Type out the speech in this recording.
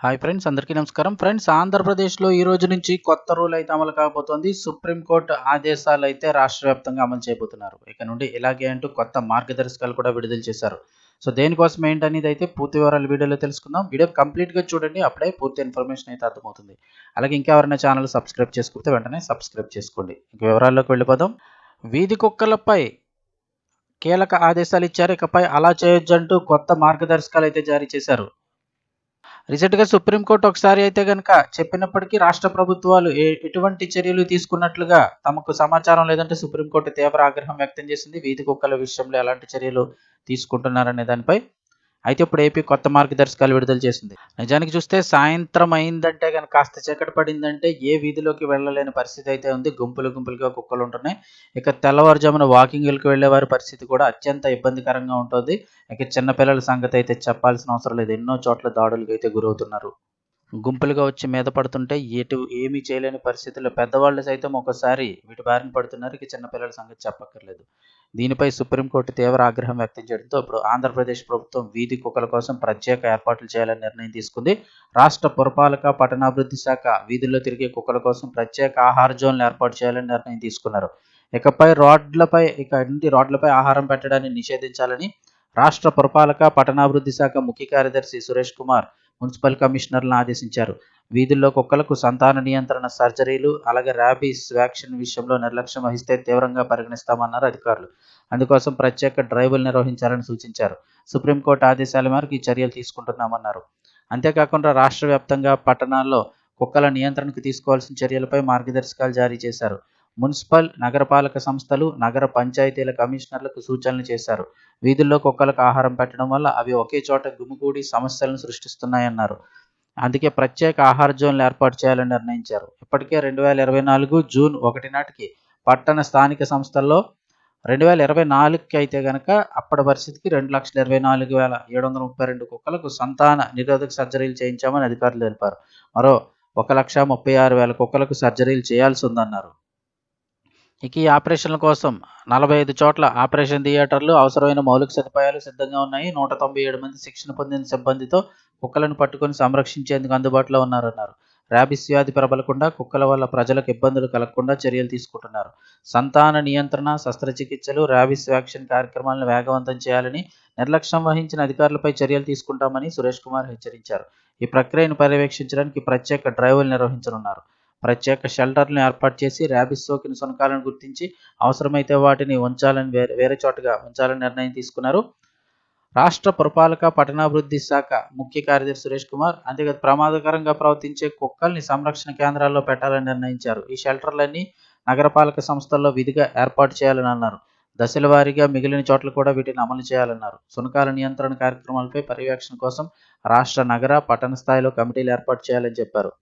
Hi friends అందరికీ నమస్కారం. Friends ఆంధ్రప్రదేశ్లో ఈ రోజు నుంచి కొత్త రూల్ అయితే అమలు కాబోతోంది. సుప్రీంకోర్టు ఆదేశాలు అయితే రాష్ట్ర వ్యాప్తంగా అమలు చేయబోతున్నారు. ఇక నుండి ఇలాగే అంటూ కొత్త మార్గదర్శకాలు కూడా విడుదల చేశారు. సో దేనికోసం ఏంటనేది అయితే పూర్తి వివరాలు వీడియోలో తెలుసుకుందాం. వీడియో కంప్లీట్గా చూడండి అప్పుడే పూర్తి ఇన్ఫర్మేషన్ అయితే అర్థమవుతుంది. అలాగే ఇంకా ఎవరైనా ఛానల్ సబ్స్క్రైబ్ చేసుకుంటే వెంటనే సబ్స్క్రైబ్ చేసుకోండి. ఇంక వివరాల్లోకి వెళ్ళిపోదాం. వీధి కుక్కలపై కీలక ఆదేశాలు ఇచ్చారు. ఇకపై అలా చేయొచ్చంటూ కొత్త మార్గదర్శకాలు అయితే జారీ చేశారు. రీసెంట్గా సుప్రీంకోర్టు ఒకసారి అయితే గనక చెప్పినప్పటికీ రాష్ట్ర ప్రభుత్వాలు ఎటువంటి చర్యలు తీసుకున్నట్లుగా తమకు సమాచారం లేదంటే సుప్రీంకోర్టు తీవ్ర ఆగ్రహం వ్యక్తం చేసింది. వీధి కుక్కల విషయంలో ఎలాంటి చర్యలు తీసుకుంటున్నారనే దానిపై అయితే ఇప్పుడు ఏపీ కొత్త మార్గదర్శకాలు విడుదల చేసింది. నిజానికి చూస్తే సాయంత్రం అయిందంటే కనుక కాస్త చీకటి పడిందంటే ఏ వీధిలోకి వెళ్ళలేని పరిస్థితి అయితే ఉంది. గుంపులు గుంపులుగా కుక్కలు ఉంటున్నాయి. ఇక తెల్లవారుజామున వాకింగ్లకు వెళ్ళే వారి పరిస్థితి కూడా అత్యంత ఇబ్బందికరంగా ఉంటుంది. ఇక చిన్నపిల్లల సంగతి అయితే చెప్పాల్సిన అవసరం లేదు. ఎన్నో చోట్ల దాడులకు అయితే గురవుతున్నారు. గుంపులుగా వచ్చి మీద పడుతుంటే ఎటు ఏమీ చేయలేని పరిస్థితుల్లో పెద్దవాళ్ళు సైతం ఒకసారి వీటి బారిన పడుతున్నారు. ఇక చిన్నపిల్లల సంగతి చెప్పక్కర్లేదు. దీనిపై సుప్రీంకోర్టు తీవ్ర ఆగ్రహం వ్యక్తం చేయడంతో ఇప్పుడు ఆంధ్రప్రదేశ్ ప్రభుత్వం వీధి కుక్కల కోసం ప్రత్యేక ఏర్పాట్లు చేయాలని నిర్ణయం తీసుకుంది. రాష్ట్ర పురపాలక పట్టణాభివృద్ధి శాఖ వీధుల్లో తిరిగే కుక్కల కోసం ప్రత్యేక ఆహార జోన్లు ఏర్పాటు చేయాలని నిర్ణయం తీసుకున్నారు. ఇకపై రోడ్లపై ఇక ఇంటి రోడ్లపై ఆహారం పెట్టడాన్ని నిషేధించాలని రాష్ట్ర పురపాలక పట్టణాభివృద్ధి శాఖ ముఖ్య కార్యదర్శి సురేష్ కుమార్ మున్సిపల్ కమిషనర్లను ఆదేశించారు. వీధుల్లో కుక్కలకు సంతాన నియంత్రణ సర్జరీలు అలాగే ర్యాబీస్ వ్యాక్సిన్ విషయంలో నిర్లక్ష్యం వహిస్తే తీవ్రంగా పరిగణిస్తామన్నారు అధికారులు. అందుకోసం ప్రత్యేక డ్రైవ్లు నిర్వహించాలని సూచించారు. సుప్రీంకోర్టు ఆదేశాల మేరకు ఈ చర్యలు తీసుకుంటున్నామన్నారు. అంతేకాకుండా రాష్ట్ర వ్యాప్తంగా పట్టణాల్లో కుక్కల నియంత్రణకు తీసుకోవాల్సిన చర్యలపై మార్గదర్శకాలు జారీ చేశారు. మున్సిపల్ నగరపాలక సంస్థలు నగర పంచాయతీల కమిషనర్లకు సూచనలు చేశారు. వీధుల్లో కుక్కలకు ఆహారం పెట్టడం వల్ల అవి ఒకే చోట గుమికూడి సమస్యలను సృష్టిస్తున్నాయన్నారు. అందుకే ప్రత్యేక ఆహార జోన్లు ఏర్పాటు చేయాలని నిర్ణయించారు. ఇప్పటికే రెండు వేల ఇరవై నాలుగు జూన్ ఒకటి నాటికి పట్టణ స్థానిక సంస్థల్లో రెండు వేల ఇరవై నాలుగుకి అయితే గనక అప్పటి పరిస్థితికి రెండు లక్షల ఇరవై నాలుగు వేల ఏడు వందల ముప్పై రెండు కుక్కలకు సంతాన నిరోధక సర్జరీలు చేయించామని అధికారులు తెలిపారు. మరో ఒక లక్ష ముప్పై ఆరు వేల కుక్కలకు సర్జరీలు చేయాల్సి ఉందన్నారు. ఇక ఈ ఆపరేషన్ల కోసం నలభై ఐదు చోట్ల ఆపరేషన్ థియేటర్లు అవసరమైన మౌలిక సదుపాయాలు సిద్ధంగా ఉన్నాయి. నూట తొంభై ఏడు మంది శిక్షణ పొందిన సిబ్బందితో కుక్కలను పట్టుకొని సంరక్షించేందుకు అందుబాటులో ఉన్నారన్నారు. ర్యాబిస్ వ్యాధి ప్రబలకుండా కుక్కల వల్ల ప్రజలకు ఇబ్బందులు కలగకుండా చర్యలు తీసుకుంటున్నారు. సంతాన నియంత్రణ శస్త్రచికిత్సలు ర్యాబిస్ వ్యాక్సిన్ కార్యక్రమాలను వేగవంతం చేయాలని నిర్లక్ష్యం వహించిన అధికారులపై చర్యలు తీసుకుంటామని సురేష్ కుమార్ హెచ్చరించారు. ఈ ప్రక్రియను పర్యవేక్షించడానికి ప్రత్యేక డ్రైవ్లు నిర్వహించనున్నారు. ప్రత్యేక షెల్టర్లను ఏర్పాటు చేసి ర్యాబిస్ సోకిన సునకాలను గుర్తించి అవసరమైతే వాటిని ఉంచాలని వేరే వేరే చోటగా ఉంచాలని నిర్ణయం తీసుకున్నారు. రాష్ట్ర పురపాలక పట్టణాభివృద్ధి శాఖ ముఖ్య కార్యదర్శి సురేష్ కుమార్ అంతేకాదు ప్రమాదకరంగా ప్రవర్తించే కుక్కల్ని సంరక్షణ కేంద్రాల్లో పెట్టాలని నిర్ణయించారు. ఈ షెల్టర్లన్నీ నగరపాలక సంస్థల్లో విధిగా ఏర్పాటు చేయాలని అన్నారు. దశల వారీగా మిగిలిన చోట్ల కూడా వీటిని అమలు చేయాలన్నారు. సునకాల నియంత్రణ కార్యక్రమాలపై పర్యవేక్షణ కోసం రాష్ట్ర నగర పట్టణ స్థాయిలో కమిటీలు ఏర్పాటు చేయాలని చెప్పారు.